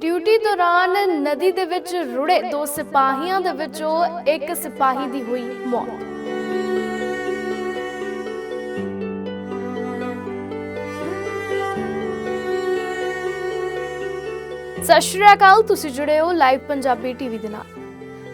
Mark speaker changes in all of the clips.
Speaker 1: Duty ਦੌਰਾਨ ਨਦੀ ਦੇ ਵਿੱਚ ਰੁੜੇ ਦੋ ਸਿਪਾਹੀਆਂ ਦੇ ਵਿੱਚੋਂ ਇੱਕ ਸਿਪਾਹੀ ਦੀ ਹੋਈ ਮੌਤ। ਸਤਿ ਸ਼੍ਰੀ ਅਕਾਲ, ਤੁਸੀਂ ਜੁੜੇ ਹੋ ਲਾਈਵ ਪੰਜਾਬੀ ਟੀਵੀ ਦੇ ਨਾਲ।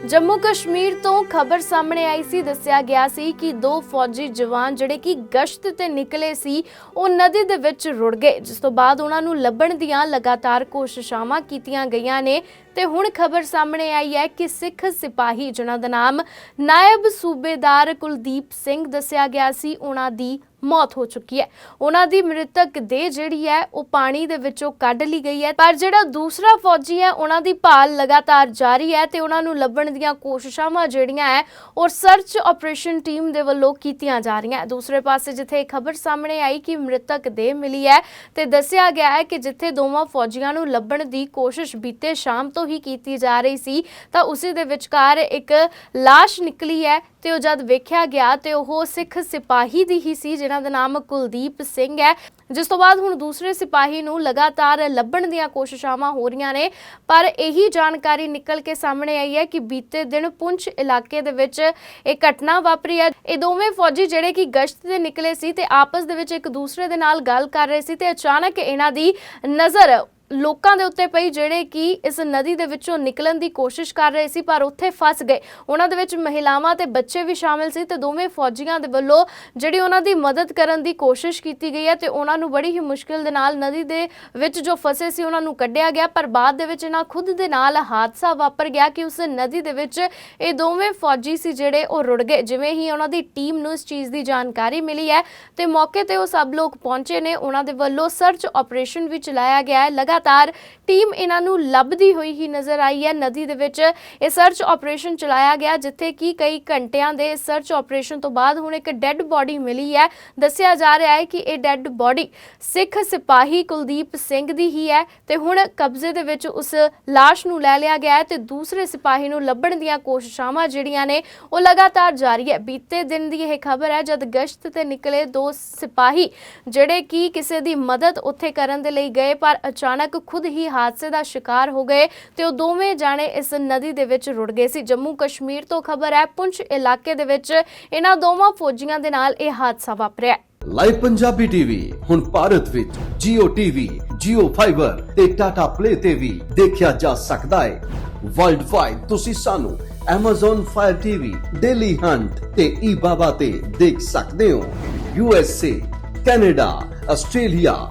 Speaker 1: ਜੰਮੂ ਕਸ਼ਮੀਰ ਤੋਂ ਖਬਰ ਸਾਹਮਣੇ ਆਈ ਸੀ, ਦੱਸਿਆ ਗਿਆ ਸੀ ਕਿ ਦੋ ਫੌਜੀ ਜਵਾਨ ਜਿਹੜੇ ਕਿ ਗਸ਼ਤ ਤੇ ਨਿਕਲੇ ਸੀ, ਉਹ ਨਦੀ ਦੇ ਵਿੱਚ ਰੁੜ ਗਏ, ਜਿਸ ਤੋਂ ਬਾਅਦ ਉਹਨਾਂ ਨੂੰ ਲੱਭਣ ਦੀਆਂ ਲਗਾਤਾਰ ਕੋਸ਼ਿਸ਼ਾਂ ਕੀਤੀਆਂ ਗਈਆਂ ਨੇ ਤੇ ਹੁਣ ਖਬਰ ਸਾਹਮਣੇ ਆਈ ਹੈ ਕਿ ਸਿੱਖ ਸਿਪਾਹੀ, ਜਿਨ੍ਹਾਂ ਦਾ ਨਾਮ ਨਾਇਬ ਸੂਬੇਦਾਰ ਕੁਲਦੀਪ ਸਿੰਘ ਦੱਸਿਆ ਗਿਆ ਸੀ, ਉਹਨਾਂ ਦੀ ਮੌਤ ਹੋ ਚੁੱਕੀ ਹੈ। ਉਹਨਾਂ ਦੀ ਮ੍ਰਿਤਕ ਦੇਹ ਜਿਹੜੀ ਹੈ, ਉਹ ਪਾਣੀ ਦੇ ਵਿੱਚੋਂ ਕੱਢ ਲਈ ਗਈ ਹੈ। ਪਰ ਜਿਹੜਾ ਦੂਸਰਾ ਫੌਜੀ ਹੈ, ਉਹਨਾਂ ਦੀ ਭਾਲ ਲਗਾਤਾਰ ਜਾਰੀ ਹੈ ਤੇ ਉਹਨਾਂ ਨੂੰ ਲੱਭਣ ਦੀਆਂ ਕੋਸ਼ਿਸ਼ਾਂ ਜਿਹੜੀਆਂ ਹੈ ਔਰ ਸਰਚ ਆਪਰੇਸ਼ਨ ਟੀਮ ਦੇ ਵੱਲੋਂ ਕੀਤੀਆਂ ਜਾ ਰਹੀਆਂ ਹੈ। ਦੂਸਰੇ ਪਾਸੇ ਜਿੱਥੇ ਇਹ ਖਬਰ ਸਾਹਮਣੇ ਆਈ ਕਿ ਮ੍ਰਿਤਕ ਦੇਹ ਮਿਲੀ ਹੈ, ਤੇ ਦੱਸਿਆ ਗਿਆ ਹੈ ਕਿ ਜਿੱਥੇ ਦੋਵਾਂ ਫੌਜੀਆਂ ਨੂੰ ਲੱਭਣ ਦੀ ਕੋਸ਼ਿਸ਼ ਬੀਤੇ ਸ਼ਾਮ ਤੋਂ ਹੀ ਕੀਤੀ ਜਾ ਰਹੀ ਸੀ, ਤਾਂ ਉਸੇ ਦੇ ਵਿਚਕਾਰ ਇੱਕ ਲਾਸ਼ ਨਿਕਲੀ ਹੈ ਤੇ ਉਹ ਜਦ ਵੇਖਿਆ ਗਿਆ ਤੇ ਉਹ ਸਿੱਖ ਸਿਪਾਹੀ ਦੀ ਹੀ ਸੀ, ਜਿਨ੍ਹਾਂ ਦਾ ਨਾਮ ਕੁਲਦੀਪ ਸਿੰਘ ਹੈ। ਜਿਸ ਤੋਂ ਬਾਅਦ ਹੁਣ ਦੂਸਰੇ ਸਿਪਾਹੀ ਨੂੰ ਲਗਾਤਾਰ ਲੱਭਣ ਦੀਆਂ ਕੋਸ਼ਿਸ਼ਾਂ ਹੋ ਰਹੀਆਂ ਨੇ, ਪਰ ਇਹੀ ਜਾਣਕਾਰੀ ਨਿਕਲ ਕੇ ਸਾਹਮਣੇ ਆਈ ਹੈ ਕਿ ਬੀਤੇ ਦਿਨ ਪੁੰਛ ਇਲਾਕੇ ਦੇ ਵਿੱਚ ਇਹ ਘਟਨਾ ਵਾਪਰੀ ਹੈ। ਇਹ ਦੋਵੇਂ ਫੌਜੀ ਜਿਹੜੇ ਕਿ ਗਸ਼ਤ ਤੇ ਨਿਕਲੇ ਸੀ ਤੇ ਆਪਸ ਦੇ ਵਿੱਚ ਇੱਕ ਦੂਸਰੇ ਦੇ ਨਾਲ ਗੱਲ ਕਰ ਰਹੇ ਸੀ ਤੇ ਅਚਾਨਕ ਇਹਨਾਂ ਦੀ ਨਜ਼ਰ ਲੋਕਾਂ ਦੇ ਉੱਤੇ ਪਈ ਜਿਹੜੇ ਕਿ ਇਸ ਨਦੀ ਦੇ ਵਿੱਚੋਂ ਨਿਕਲਣ ਦੀ ਕੋਸ਼ਿਸ਼ ਕਰ ਰਹੇ ਸੀ, ਪਰ ਉੱਥੇ ਫਸ ਗਏ। ਉਹਨਾਂ ਦੇ ਵਿੱਚ ਮਹਿਲਾਵਾਂ ਤੇ ਬੱਚੇ ਵੀ ਸ਼ਾਮਿਲ ਸੀ ਤੇ ਦੋਵੇਂ ਫੌਜੀਆਂ ਦੇ ਵੱਲੋਂ ਜਿਹੜੀ ਉਹਨਾਂ ਦੀ ਮਦਦ ਕਰਨ ਦੀ ਕੋਸ਼ਿਸ਼ ਕੀਤੀ ਗਈ ਹੈ ਤੇ ਉਹਨਾਂ ਨੂੰ ਬੜੀ ਹੀ ਮੁਸ਼ਕਿਲ ਦੇ ਨਾਲ ਨਦੀ ਦੇ ਵਿੱਚ ਜੋ ਫਸੇ ਸੀ ਉਹਨਾਂ ਨੂੰ ਕੱਢਿਆ ਗਿਆ, ਪਰ ਬਾਅਦ ਦੇ ਵਿੱਚ ਇਹਨਾਂ ਖੁਦ ਦੇ ਨਾਲ ਹਾਦਸਾ ਵਾਪਰ ਗਿਆ ਕਿ ਉਸ ਨਦੀ ਦੇ ਵਿੱਚ ਇਹ ਦੋਵੇਂ ਫੌਜੀ ਸੀ ਜਿਹੜੇ ਉਹ ਰੁੜ ਗਏ। ਜਿਵੇਂ ਹੀ ਉਹਨਾਂ ਦੀ ਟੀਮ ਨੂੰ ਇਸ ਚੀਜ਼ ਦੀ ਜਾਣਕਾਰੀ ਮਿਲੀ ਹੈ ਤੇ ਮੌਕੇ ਤੇ ਉਹ ਸਭ ਲੋਕ ਪਹੁੰਚੇ ਨੇ। ਉਹਨਾਂ ਦੇ ਵੱਲੋਂ ਸਰਚ ਆਪਰੇਸ਼ਨ ਵੀ ਚਲਾਇਆ ਗਿਆ ਹੈ। ਲਗਾਤਾਰ ਟੀਮ ਇਹਨਾਂ ਨੂੰ ਲੱਭਦੀ ਹੋਈ ਹੀ ਨਜ਼ਰ ਆਈ ਹੈ। ਨਦੀ ਦੇ ਵਿੱਚ ਇਹ ਸਰਚ ਆਪਰੇਸ਼ਨ ਚਲਾਇਆ ਗਿਆ, ਜਿੱਥੇ ਕਿ ਕਈ ਘੰਟਿਆਂ ਦੇ ਸਰਚ ਆਪਰੇਸ਼ਨ ਤੋਂ ਬਾਅਦ ਹੁਣ ਇੱਕ ਡੈੱਡ ਬਾਡੀ ਮਿਲੀ ਹੈ। ਦੱਸਿਆ ਜਾ ਰਿਹਾ ਹੈ ਕਿ ਇਹ ਡੈੱਡ ਬਾਡੀ ਸਿੱਖ ਸਿਪਾਹੀ ਕੁਲਦੀਪ ਸਿੰਘ ਦੀ ਹੀ ਹੈ ਤੇ ਹੁਣ ਕਬਜ਼ੇ ਦੇ ਵਿੱਚ ਉਸ ਲਾਸ਼ ਨੂੰ ਲੈ ਲਿਆ ਗਿਆ ਹੈ ਤੇ ਦੂਸਰੇ ਸਿਪਾਹੀ ਨੂੰ ਲੱਭਣ ਦੀਆਂ ਕੋਸ਼ਿਸ਼ਾਂ ਜਿਹੜੀਆਂ ਨੇ ਉਹ ਲਗਾਤਾਰ ਜਾਰੀ ਹੈ। ਬੀਤੇ ਦਿਨ ਦੀ ਇਹ ਖਬਰ ਹੈ, ਜਦ ਗਸ਼ਤ ਤੇ ਨਿਕਲੇ ਦੋ ਸਿਪਾਹੀ ਜਿਹੜੇ ਕਿ ਕਿਸੇ ਦੀ ਮਦਦ ਉੱਥੇ ਕਰਨ ਦੇ ਲਈ ਗਏ ਪਰ ਅਚਾਨਕ ਖੁਦ ਹੀ ਹਾਦਸੇ ਦਾ ਸ਼ਿਕਾਰ ਹੋ ਗਏ ਤੇ ਉਹ ਦੋਵੇਂ ਜਾਣੇ ਇਸ ਨਦੀ ਦੇ ਵਿੱਚ ਰੁੜ ਗਏ ਸੀ। ਜੰਮੂ ਕਸ਼ਮੀਰ ਤੋਂ ਖਬਰ ਹੈ ਪੁੰਛ ਇਲਾਕੇ ਦੇ ਵਿੱਚ ਇਹਨਾਂ ਦੋਵਾਂ ਫੌਜੀਆਂ ਦੇ ਨਾਲ ਇਹ ਹਾਦਸਾ ਵਾਪਰਿਆ
Speaker 2: ਲਾਈਵ ਪੰਜਾਬੀ ਟੀਵੀ ਹੁਣ ਭਾਰਤ ਵਿੱਚ Jio TV, Jio Fiber ਤੇ Tata Play ਤੇ ਵੀ ਦੇਖਿਆ ਜਾ ਸਕਦਾ ਹੈ। ਵਰਲਡ ਵਾਈਡ ਤੁਸੀਂ ਸਾਨੂੰ Amazon Fire TV, Daily Hunt ਤੇ eBaba ਤੇ ਦੇਖ ਸਕਦੇ ਹੋ। USA, Canada, Australia,